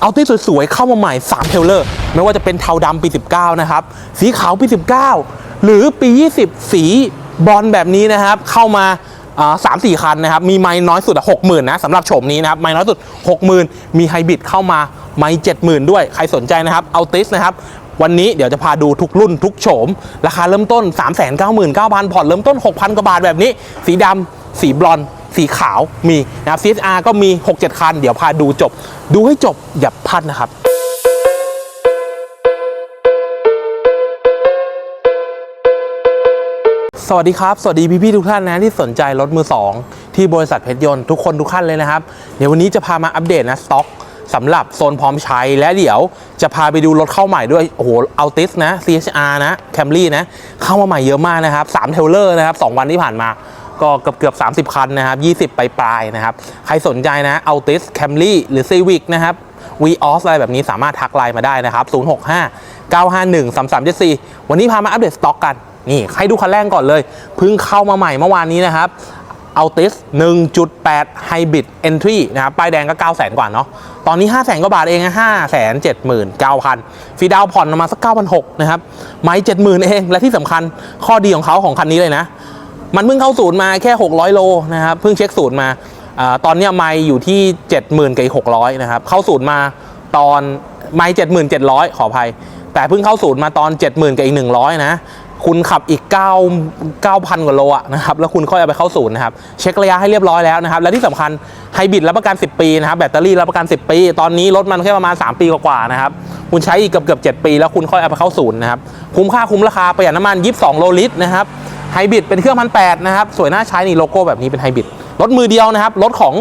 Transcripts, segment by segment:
เอาที่สวยๆ เข้ามาใหม่ 3 เทเลอร์ ไม่ว่าจะเป็นเทาดำปี 19 นะครับ สีขาวปี 19 หรือปี 20 สีบอลแบบนี้นะครับ เข้ามาสามสี่คันนะครับ มีไม้น้อยสุดหกหมื่นนะสำหรับโฉมนี้นะครับ ไม้น้อยสุด 60,000 มีไฮบริดเข้ามาไม้เจ็ดหมื่นด้วย ใครสนใจนะครับ เอาติสนะครับ วันนี้เดี๋ยวจะพาดูทุกรุ่นทุกโฉม ราคาเริ่มต้น 3 9 9 0 0 0ผ่อนเริ่มต้น 6,000 กว่าบาทแบบนี้ สีดำสีบลอนด์ สีขาวมีนะครับ CSR ก็มี 6-7 คัน เดี๋ยวพาดูจบ ดูให้จบอย่าพลาดนะครับสวัสดีครับ สวัสดีพี่ๆทุกท่านนะที่สนใจรถมือ 2 ที่บริษัทเพชรยนต์ทุกคนทุกท่านเลยนะครับ เดี๋ยววันนี้จะพามาอัปเดตนะสต็อกสำหรับโซนพร้อมใช้และเดี๋ยวจะพาไปดูรถเข้าใหม่ด้วย โอ้โหอัลติสนะ CHR นะ Camry นะ เข้ามาใหม่เยอะมากนะครับ3เทเลอร์นะครับ 2 วันที่ผ่านมา ก็เกือบเกือบ 30 คันนะครับ 20 ไปปลายนะครับ ใครสนใจนะ Altis Camry หรือ Civic นะครับ v o s อะไรแบบนี้สามารถทักไลน์มาได้นะครับ 065 951 3374 วันนี้พามาอัปเดตสต็อกกัน นี่ให้ดูคันแรกก่อนเลย เพิ่งเข้ามาใหม่เมื่อวานนี้นะครับ Altis 1.8 Hybrid Entry นะครับ ป้ายแดงก็ 9 0 0 0 0 กว่าเนาะ ตอนนี้ 5 0 0 0 0 กว่าบาทเองนะ5 7 9 0 0 0 ฟีดาวน์ผ่อนมาสัก 9,600 นะครับ ไม้ 70,000 เอง และที่สำคัญข้อดีของเขาของคันนี้เลยนะ มันเพิ่งเข้าศูนย์มาแค่ 600 โลนะครับเพิ่งเช็คศูนย์มาอตอนนี้ไม่อยู่ที่ 70,000กับอีก600นะครับเข้าศูนย์มาตอนไม่70,700ขออภัย แต่เพิ่งเข้าศูนย์มาตอน70,000กับอีก100นะคุณขับอีก 9 9,000 กว่าโลอะนะครับ แล้วคุณค่อยเอาไปเข้าศูนย์นะครับ เช็คระยะให้เรียบร้อยแล้วนะครับ และที่สำคัญไฮบริดรับประกัน 10 ปีนะครับ แบตเตอรี่รับประกัน 10 ปี ตอนนี้รถมันแค่ประมาณ 3 ปีกว่าๆนะครับ คุณใช้อีกเกือบเกือบ7ปี แล้วคุณค่อยเอาไปเข้าศูนย์นะครับ คุ้มค่าคุ้มราคาประหยัดน้ำมัน 22 โลลิตรนะครับ ไฮบริดเป็นเครื่องพันแปดนะครับ สวยน่าใช้นี่โลโก้แบบนี้เป็นไฮบริดรถมือเดียวนะครับ รถของ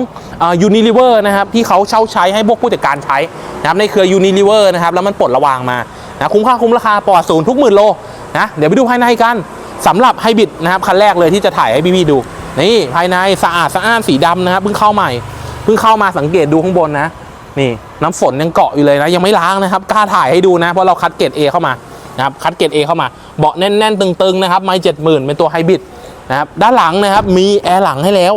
ยูนิลิเวอร์นะครับ ที่เขาเช่าใช้ให้พวกผู้จัดการใช้นะครับ ในเครือยูนิลิเวอร์นะครับ แล้วมันปลดระวางมานะคุ้มค่าคุ้มราคาปลอดศูนย์ทุกหมื่นโลนะเดี๋ยวไปดูภายในกันสำหรับไฮบริดนะครับคันแรกเลยที่จะถ่ายให้พี่ๆดู นี่ภายในสะอาดสะอ้านสีดำนะครับเพิ่งเข้าใหม่เพิ่งเข้ามาสังเกตดูข้างบนนะนี่น้ำฝนยังเกาะอยู่เลยนะ ยังไม่ล้างนะครับกล้าถ่ายให้ดูนะเพราะเราคัดเกรด A เข้ามา นะครับคัดเกรด A เข้ามาเบาะแน่นๆ ตึงๆนะครับ ไม่เจ็ดหมื่นเป็นตัวไฮบริดนะครับด้านหลังนะครับมีแอร์หลังให้แล้ว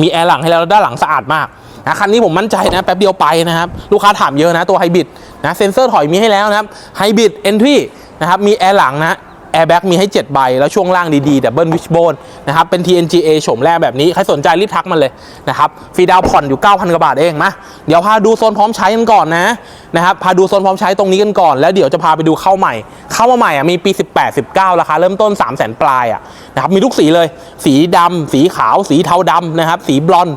มีแอร์หลังให้แล้วแล้วด้านหลังสะอาดมากนะคันนี้ผมมั่นใจนะแป๊บเดียวไปนะครับ ลูกค้าถามเยอะนะตัวไฮบริดนะเซ็นเซอร์ถอยมีให้แล้วนะครับไฮบริดเอนทรีนะครับมีแอร์หลังนะ แอร์แบ็กมีให้ 7 ใบ แล้วช่วงล่างดีๆดับเบิลวิชโบนนะครับเป็น TNGA โฉมแรกแบบนี้ ใครสนใจรีบทักมาเลยนะครับฟรีดาวผ่อนอยู่ 9,000 กว่าบาทเองมาเดี๋ยวพาดูโซนพร้อมใช้กันก่อนนะนะครับพาดูโซนพร้อมใช้ตรงนี้กันก่อน แล้วเดี๋ยวจะพาไปดูเข้าใหม่ เข้ามาใหม่อะมีปี 18 19 ราคาเริ่มต้น 3 0 0 0 0 0 ปลายอะนะครับมีทุกสีเลย สีดำสีขาว สีเทาดำนะครับสีบลอนด์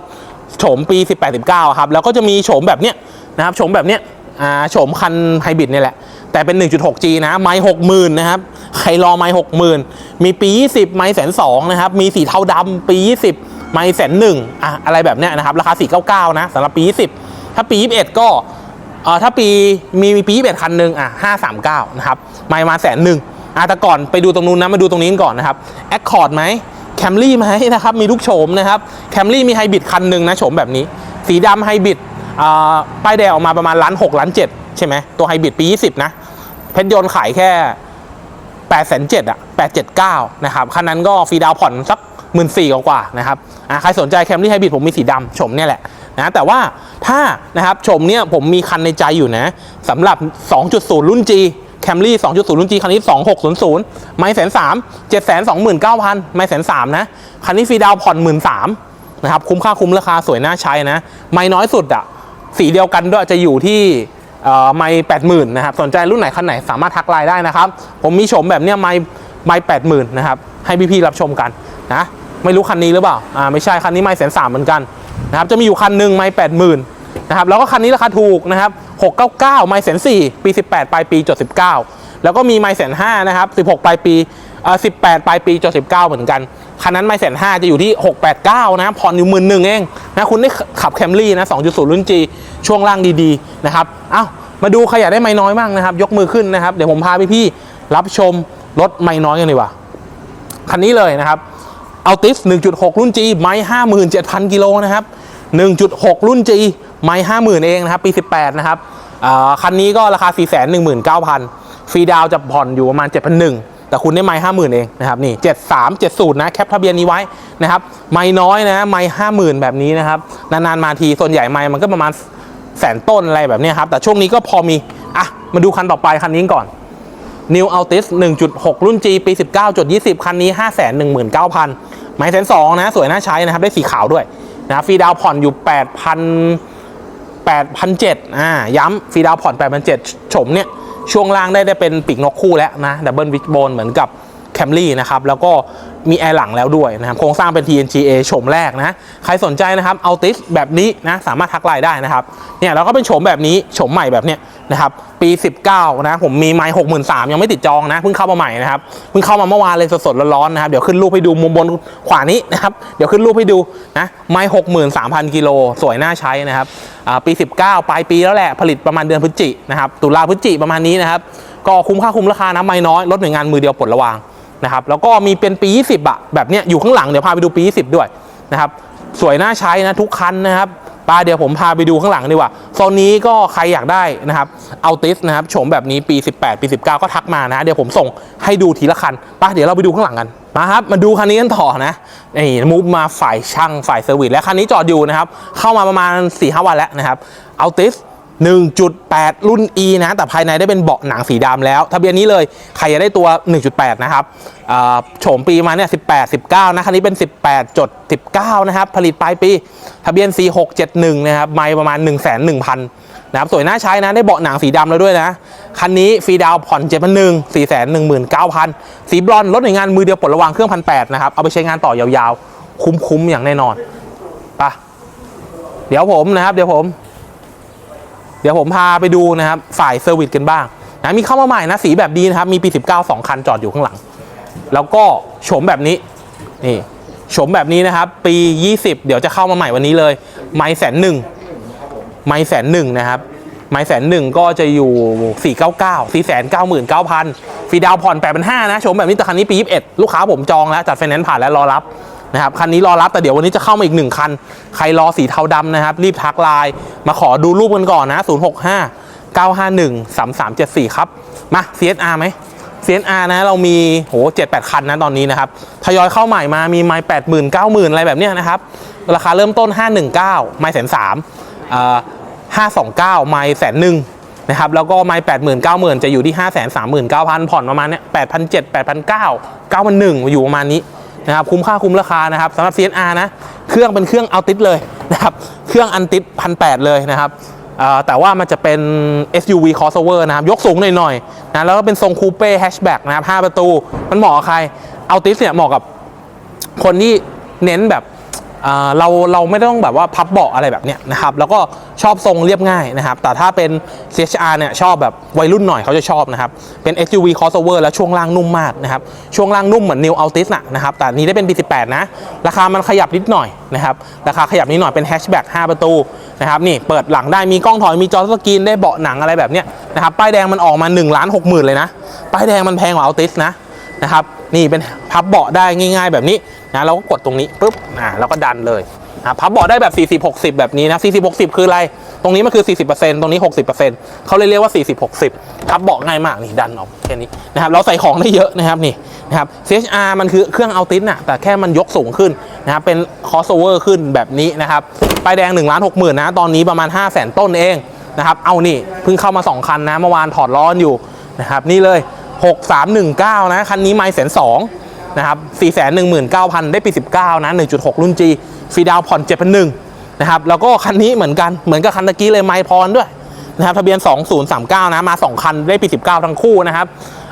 โฉมปี 18 19ครับแล้วก็จะมีโฉมแบบเนี้ยนะครับโฉมแบบเนี้ย อ่าโฉมคันไฮบริดเนี่ยแหละ แต่เป็น 1.6G นะ ไม้60,000นะครับ ใครรอไม้60,000มีปี 20 ไม้แสนสองนะครับ มีสีเทาดำปี 20 ไม้แสนหนึ่งอะอะไรแบบเนี้ยนะครับ ราคา 499 นะสำหรับปี 20 ถ้าปี 21 ก็เอ่อถ้าปีมีมีปี 21 คันหนึ่งอะ539 นะครับ ไม้มาแสนหนึ่งอะแต่ก่อนไปดูตรงนู้นนะมาดูตรงนี้ก่อนนะครับแอคคอร์ดไหมแคมรี่ไหมนะครับ มีทุกโฉมนะครับแคมรี่มีไฮบริดคันหนึ่งนะโฉมแบบนี้ สีดำไฮบริด ป้ายแดงออกมาประมาณล้านหกล้านเจ็ดใช่ไหมตัวไฮบริดปี 20 นะ เพชรยนต์ขายแค่8ปดแสนเจ็ดอะแปดเจ็ดเก้านะครับคันนั้นก็ฟรีดาวผ่อนสักหมื่นสี่กว่านะครับใครสนใจแคมรี่ไฮบริดผมมีสีดำโฉมเนี่ยแหละนะแต่ว่าถ้านะครับโฉมเนี่ยผมมีคันในใจอยู่นะสำหรับ 2.0 รุ่น G แคมรี่ 2.0 รุ่น G คันนี้ 2600 ไม่แสนสามเจ็ดแสนสองหมื่นเก้าพันไม่แสนสามนะ คันนี้ฟรีดาวผ่อนหมื่นสามนะครับคุ้มค่าคุ้มราคาสวยน่าใช้นะ ไม่น้อยสุดอะ สีเดียวกันด้วยจะอยู่ที่ไม่แปดหมื่นนะครับ สนใจรุ่นไหนคันไหนสามารถทักไลน์ได้นะครับ ผมมีโฉมแบบเนี้ยไม่ไม่แปดหมื่นนะครับ ให้พี่ๆรับชมกันนะไม่รู้คันนี้หรือเปล่าอ่าไม่ใช่คันนี้ไม่แสนสามเหมือนกันนะครับจะมีอยู่คันหนึ่งไม่แปดหมื่นนะครับแล้วก็คันนี้ราคาถูกนะครับ699 ไม่แสนสี่ปี 18 ปลายปีจด19 แล้วก็มีไม่แสนห้านะครับ16 ปลายปี เอ่อ18ปลายปีจด19เก้าเหมือนกัน คันนั้นไม่แสนห้าจะอยู่ที่689นะผ่อนอยู่หมื่นหนึ่งเองนะคุณได้ขับแคมรี่นะ2.0รุ่น G ช่วงล่างดีๆนะครับเอ้ามาดูใครอยากได้ไม่น้อยบ้างนะครับ ยกมือขึ้นนะครับ เดี๋ยวผมพาพี่ๆรับชมรถไม่น้อยกันดีกว่า คันนี้เลยนะครับเอาติส1.6 รุ่น G ไม้57,000 กิโลนะครับ 1.6 รุ่น G ไม้50,000 เองนะครับ ปี 18 นะครับอ่าคันนี้ก็ราคา 419,000 ฟรีดาวจะผ่อนอยู่ประมาณ 7,100 แต่คุณได้ไม้50,000เองนะครับนี่7370นะแคปทะเบียนนี้ไว้นะครับไม้น้อยนะไม้50,000แบบนี้นะครับนานๆมาทีส่วนใหญ่ไม้มันก็ประมาณแสนต้นอะไรแบบนี้ครับแต่ช่วงนี้ก็พอมีอะมาดูคันต่อไปคันนี้ก่อน New Altis 1.6 รุ่น G ปี 19.20 คันนี้ 519,000 ไม้แสนสองนะ สวยน่าใช้นะครับ ได้สีขาวด้วยนะฟรีดาวผ่อนอยู่ 8,000 8,700อ่าย้ำฟรีดาวน์ผ่อน8,700โฉมเนี่ย ช่วงล่างได้ได้เป็นปีกนกคู่แล้วนะดับเบิลวิกโบนเหมือนกับ แคมรี่นะครับแล้วก็มีแอร์หลังแล้วด้วยนะครับโครงสร้างเป็น TNGA โฉมแรกนะใครสนใจนะครับเอาติสแบบนี้นะสามารถทักไลน์ได้นะครับเนี่ยแล้วก็เป็นโฉมแบบนี้โฉมใหม่แบบเนี้ยนะครับปี 19 นะผมมีไมค์63,000ยังไม่ติดจองนะเพิ่งเข้ามาใหม่นะครับเพิ่งเข้ามาเมื่อวานเลยสดๆร้อนๆนะครับเดี๋ยวขึ้นรูปให้ดูมุมบนขวานี้นะครับเดี๋ยวขึ้นรูปให้ดูนะไมค์63,000กิโลสวยน่าใช้นะครับปี 19 ปลายปีแล้วแหละผลิตประมาณเดือนพฤศจินะครับตุลาพฤศจิประมาณนี้นะครับก็คุ้มค่าคุ้มราคานะไม่น้อยรถหน่วยงานมือเดียวปลดระวาง นะครับแล้วก็มีเป็นปี 20อะแบบเนี้ยอยู่ข้างหลังเดี๋ยวพาไปดูปี 20 ด้วยนะครับสวยน่าใช้นะทุกคันนะครับปาเดี๋ยวผมพาไปดูข้างหลังดีกว่าโซนนี้ก็ใครอยากได้นะครับเอาติสนะครับโฉมแบบนี้ปี 18 ปี 19 ก็ทักมานะเดี๋ยวผมส่งให้ดูทีละคันปาเดี๋ยวเราไปดูข้างหลังกันมาครับมาดูคันนี้กันต่อนะนี่มูฟมาฝ่ายช่างฝ่ายเซอร์วิสและคันนี้จอดอยู่นะครับเข้ามาประมาณ4-5วันแล้วนะครับเอาติส 1.8 รุ่น E นะ แต่ภายในได้เป็นเบาะหนังสีดำแล้วทะเบียนนี้เลยใครจะได้ตัว 1.8 นะครับโฉมปีมาเนี่ย18 19 นะคันนี้เป็น 18จด19 นะครับ ผลิตปลายปี ทะเบียน 4671 นะครับ ไม่ประมาณ1 1 0 0 0นะครับสวยน่าใช้นะ ได้เบาะหนังสีดำแล้วด้วยนะ คันนี้ฟรีดาวผ่อน7 1 0 0 4 1 9 0 0 0 สีบรอนซ์รถหน่วยงานมือเดียวปลดระวางเครื่องพันแนะครับ เอาไปใช้งานต่อยาวๆ คุ้มๆอย่างแน่นอนปะเดี๋ยวผมนะครับ เดี๋ยวผม เดี๋ยวผมพาไปดูนะครับฝ่ายเซอร์วิสกันบ้างนะมีเข้ามาใหม่นะสีแบบดีนะครับ มีปี 19 2 คันจอดอยู่ข้างหลัง แล้วก็โฉมแบบนี้นี่โฉมแบบนี้นะครับ ปี 20 เดี๋ยวจะเข้ามาใหม่วันนี้เลย ไมแสนหนึ่งไมแสนหนึ่งนะครับ ไมแสนหนึ่งก็จะอยู่ 499 4 9 9 0 0 0ฟรีดาวน์ผ่อน8 5 0 0นะโฉมแบบนี้แต่คันนี้ปี 21 ลูกค้าผมจองแล้วจัดไฟแนนซ์ผ่านแล้วรอรับ นะครับคันนี้รอรับแต่เดี๋ยววันนี้จะเข้ามาอีกหนึ่งคัน ใครรอสีเทาดำนะครับ รีบทักไลน์มาขอดูรูปกันก่อนนะ 065 951 3374 ครับ มา CSR ไหม CSR นะเรามีโห7-8คันนะตอนนี้นะครับทยอยเข้าใหม่มามีไม้80,000 90,000อะไรแบบเนี้ยนะครับ ราคาเริ่มต้น 519 ไม้แสนสาม529ไม้แสนหนึ่งนะครับแล้วก็ไม้80,000 90,000จะอยู่ที่539,000ผ่อนประมาณเนี้ย8,700 8,900 9,100อยู่ประมาณนี้ นะครับคุ้มค่าคุ้มราคานะครับสำหรับ CNR นะเครื่องเป็นเครื่องเอาติดเลยนะครับเครื่องอันติดพันแเลยนะครับแต่ว่ามันจะเป็น SUV crossover นะครับยกสูงหน่อยๆนะแล้วก็เป็นทรงคูเป้แฮชแบ็กนะครับ5ประตู มันเหมาะกับใครเอาติสเนี่ยเหมาะกับคนที่เน้นแบบ เราเราไม่ต้องแบบว่าพับเบาะอะไรแบบเนี้ยนะครับแล้วก็ชอบทรงเรียบง่ายนะครับ แต่ถ้าเป็น CHR เนี่ยชอบแบบวัยรุ่นหน่อยเขาจะชอบนะครับ เป็น SUV crossover แล้วช่วงล่างนุ่มมากนะครับ ช่วงล่างนุ่มเหมือน New Altis นะนะครับ แต่นี้ได้เป็น B18 นะ ราคามันขยับนิดหน่อยนะครับ ราคาขยับนิดหน่อยเป็นแฮชแบ็ก5ประตูนะครับนี่เปิดหลังได้มีกล้องถอยมีจอสกรีนได้เบาะหนังอะไรแบบเนี้ยนะครับป้ายแดงมันออกมา1ล้าน6 0,000เลยนะป้ายแดงมันแพงกว่า Altis นะ นะครับ นี่เป็นพับเบาะได้ง่ายๆ แบบนี้นะเราก็กดตรงนี้ปุ๊บอ่าแล้วก็ดันเลยอ่าพับเบาะได้แบบ 40 60 แบบนี้นะ 40 60 คืออะไร ตรงนี้มันคือ 40%ตรงนี้ 60%เขาเลยเรียกว่า 40 60 พับเบาะง่ายมากนี่ดันออกแค่นี้นะครับเราใส่ของได้เยอะนะครับนี่นะครับ CHR มันคือเครื่องเอาติสน่ะแต่แค่มันยกสูงขึ้นนะครับเป็น crossover ขึ้นแบบนี้นะครับป้ายแดง1ล้าน6 0,000นะตอนนี้ประมาณ 5 0 0 0 0 0ต้นเองนะครับเอานี่เพิ่งเข้ามา 2 คันนะเมื่อวานถอดล้ออยู่นะครับนี่เลย 6319 นะ คันนี้ไม่แสนสองนะครับ419,000 ได้ปี 19 นะ 1.6 รุ่น G ฟรีดาวผ่อน7,001นะครับ แล้วก็คันนี้เหมือนกัน เหมือนกับคันตะกี้เลยไมพรด้วยนะครับ ทะเบียน 2039 นะ มา 2 คัน ได้ปี 19 ทั้งคู่นะครับ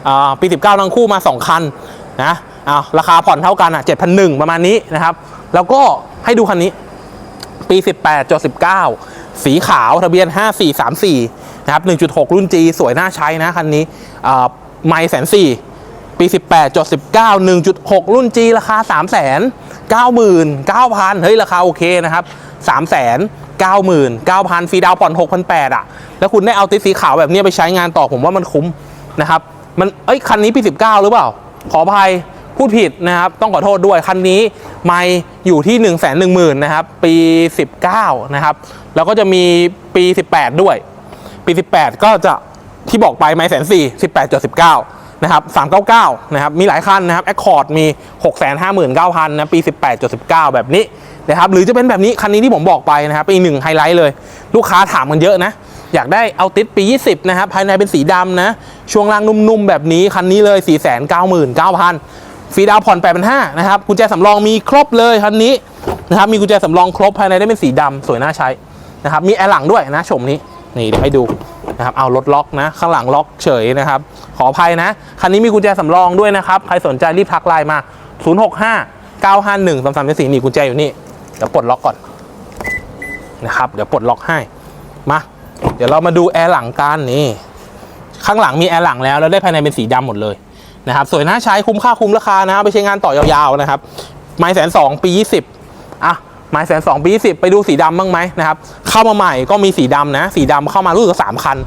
อ่าปี 19 ทั้งคู่มา 2 คันนะอ้าราคาผ่อนเท่ากันอะ7,001ประมาณนี้นะครับ แล้วก็ให้ดูคันนี้ ปี 18จด19 สีขาว ทะเบียน 5434 นะครับ 1.6 รุ่น G สวยน่าใช้นะคันนี้อ่า ไม่แสนสี่ปี18จด19 1.6 รุ่น G ราคา 3 9 9 0 0 0 เฮ้ย ราคาโอเคนะครับ 3 9 9 0 0 0ฟรีดาวน์ผ่อน 6,800 อะ แล้วคุณได้เอาติดสีขาวแบบนี้ไปใช้งานต่อผมว่ามันคุ้มนะครับ มัน เอ้ย คันนี้ปี 19 หรือเปล่า ขออภัยพูดผิดนะครับ ต้องขอโทษด้วย คันนี้ไม่อยู่ที่ 1 1 0 0 0 0นะครับ ปี 19 นะครับ แล้วก็จะมีปี 18 ด้วย ปี 18 ก็จะ ที่บอกไปไม่แสนสี่สิบแปดจุดสิบเก้านะครับสามเก้าเก้านะครับ มีหลายคันนะครับ Accord มี6 5 9 0 0 0นเก้าพันนะปี18.19แบบนี้นะครับ หรือจะเป็นแบบนี้ คันนี้ที่ผมบอกไปนะครับ เป็นอีกหนึ่งไฮไลท์เลย ลูกค้าถามกันเยอะนะ อยากได้เอาติดปี 20 นะครับ ภายในเป็นสีดำนะ ช่วงล่างนุ่มๆ แบบนี้ คันนี้เลย 4 9 9 0 0 0ฟรีดาวน์ผ่อน8 5 0 0นะครับ กุญแจสำรองมีครบเลยคันนี้นะครับ มีกุญแจสำรองครบภายในได้เป็นสีดำสวยน่าใช้นะครับ มีแอร์หลังด้วยนะชมนี้ นี่เดี๋ยวให้ดู นะครับเอารถล็อกนะ ข้างหลังล็อกเฉยนะครับ ขออภัยนะ คันนี้มีกุญแจสำรองด้วยนะครับ ใครสนใจรีบทักไลน์มา 065 951 3 3 4นี่กุญแจอยู่นี่ เดี๋ยวปลดล็อกก่อนนะครับ เดี๋ยวปลดล็อกให้ มา เดี๋ยวเรามาดูแอร์หลังกันนี่ ข้างหลังมีแอร์หลังแล้วแล้วได้ภายในเป็นสีดำหมดเลยนะครับสวยน่าใช้คุ้มค่าคุ้มราคานะไปใช้งานต่อยาวๆนะครับ ไม้แสนสองปียี่สิบอะ ไม้แสนสองปีสิบไปดูสีดำบ้างไหมนะครับ เข้ามาใหม่ก็มีสีดำนะ สีดำเข้ามารู้สึกสามคัน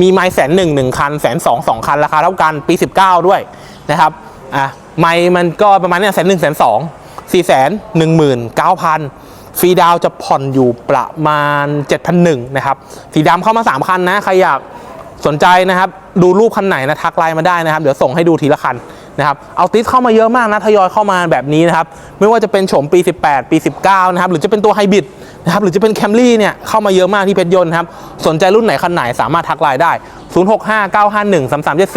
มีไม้แสนหนึ่งหนึ่งคันแสนสองสองคันราคาเท่ากันปีสิบเก้าด้วยนะครับอะไม้มันก็ประมาณเนี้ยแสนหนึ่งแสนสองสี่แสนหนึ่งหมื่นเก้าพันฟรีดาวจะผ่อนอยู่ประมาณ 7,001นะครับ สีดำเข้ามา 3 คันนะ ใครอยากสนใจนะครับ ดูรูปคันไหนนะ ทักไลน์มาได้นะครับ เดี๋ยวส่งให้ดูทีละคัน นะครับเอาติสเข้ามาเยอะมากนะทยอยเข้ามาแบบนี้นะครับไม่ว่าจะเป็นโฉมปี 18 ปี 19 นะครับหรือจะเป็นตัวไฮบริดนะครับหรือจะเป็นแคมรี่เนี่ยเข้ามาเยอะมากที่เพชรยนต์ครับสนใจรุ่นไหนคันไหนสามารถทักไลน์ได้ 0659513374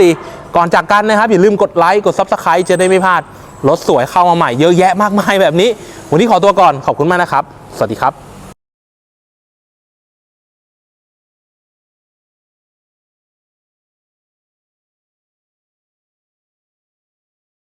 ก่อนจากกันนะครับอย่าลืมกดไลค์กด Subscribe จะได้ไม่พลาดรถสวยเข้ามาใหม่เยอะแยะมากมายแบบนี้ วันนี้ขอตัวก่อนขอบคุณมากนะครับ สวัสดีครับ